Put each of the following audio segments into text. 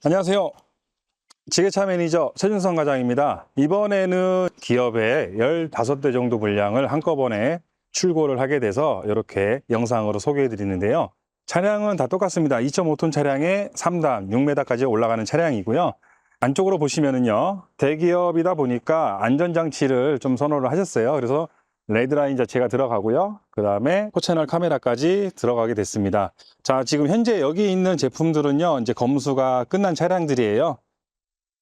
안녕하세요. 지게차 매니저 최준성 과장입니다. 이번에는 기업의 15대 정도 분량을 한꺼번에 출고를 하게 돼서 이렇게 영상으로 소개해 드리는데요. 차량은 다 똑같습니다. 2.5톤 차량에 3단, 6m까지 올라가는 차량이고요. 안쪽으로 보시면은요, 대기업이다 보니까 안전장치를 좀 선호를 하셨어요. 그래서 레드라인 자체가 들어가고요. 그 다음에 포채널 카메라까지 들어가게 됐습니다. 자, 지금 현재 여기 있는 제품들은요, 이제 검수가 끝난 차량들이에요.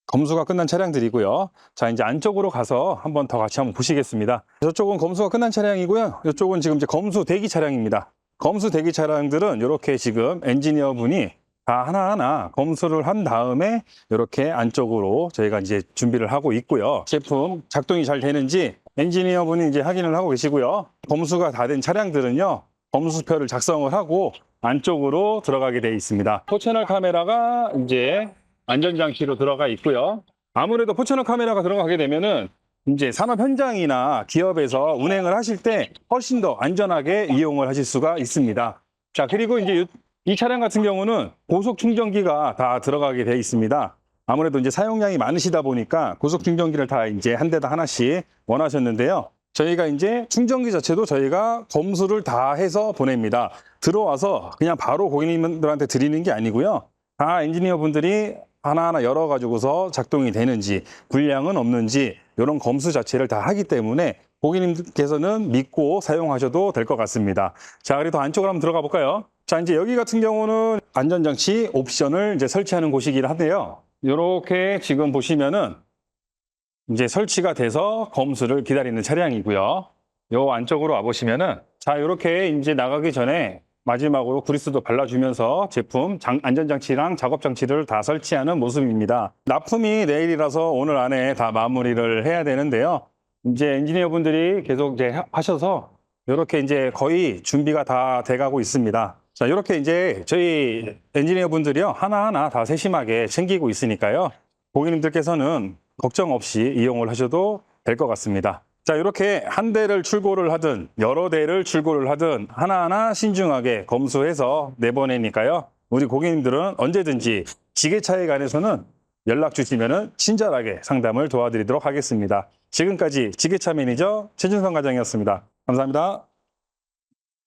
검수가 끝난 차량들이고요. 자, 이제 안쪽으로 가서 한번 더 같이 한번 보시겠습니다. 저쪽은 검수가 끝난 차량이고요. 이쪽은 지금 이제 검수 대기 차량입니다. 검수 대기 차량들은 이렇게 지금 엔지니어 분이 다 하나하나 검수를 한 다음에 이렇게 안쪽으로 저희가 이제 준비를 하고 있고요. 제품 작동이 잘 되는지 엔지니어 분이 이제 확인을 하고 계시고요. 검수가 다 된 차량들은요. 검수표를 작성을 하고 안쪽으로 들어가게 되어 있습니다. 포채널 카메라가 이제 안전장치로 들어가 있고요. 아무래도 포채널 카메라가 들어가게 되면은 이제 산업 현장이나 기업에서 운행을 하실 때 훨씬 더 안전하게 이용을 하실 수가 있습니다. 자, 그리고 이제 이 차량 같은 경우는 고속 충전기가 다 들어가게 되어 있습니다. 아무래도 이제 사용량이 많으시다 보니까 고속 충전기를 다 이제 한 대당 하나씩 원하셨는데요. 저희가 이제 충전기 자체도 저희가 검수를 다 해서 보냅니다. 들어와서 그냥 바로 고객님들한테 드리는 게 아니고요. 다 엔지니어 분들이 하나하나 열어가지고서 작동이 되는지, 불량은 없는지, 이런 검수 자체를 다 하기 때문에 고객님께서는 믿고 사용하셔도 될 것 같습니다. 자, 그리고 안쪽으로 한번 들어가 볼까요? 자, 이제 여기 같은 경우는 안전장치 옵션을 이제 설치하는 곳이긴 한데요. 이렇게 지금 보시면은 이제 설치가 돼서 검수를 기다리는 차량이고요. 요 안쪽으로 와보시면은 자, 이렇게 이제 나가기 전에 마지막으로 그리스도 발라주면서 제품 장- 안전장치랑 작업장치를 다 설치하는 모습입니다. 납품이 내일이라서 오늘 안에 다 마무리를 해야 되는데요. 이제 엔지니어 분들이 계속 이제 하- 하셔서 이렇게 이제 거의 준비가 다 돼가고 있습니다. 자, 이렇게 이제 저희 엔지니어 분들이요. 하나하나 다 세심하게 챙기고 있으니까요. 고객님들께서는 걱정 없이 이용을 하셔도 될 것 같습니다. 자, 이렇게 한 대를 출고를 하든 여러 대를 출고를 하든 하나하나 신중하게 검수해서 내보내니까요. 우리 고객님들은 언제든지 지게차에 관해서는 연락 주시면 친절하게 상담을 도와드리도록 하겠습니다. 지금까지 지게차 매니저 최준성 과장이었습니다. 감사합니다.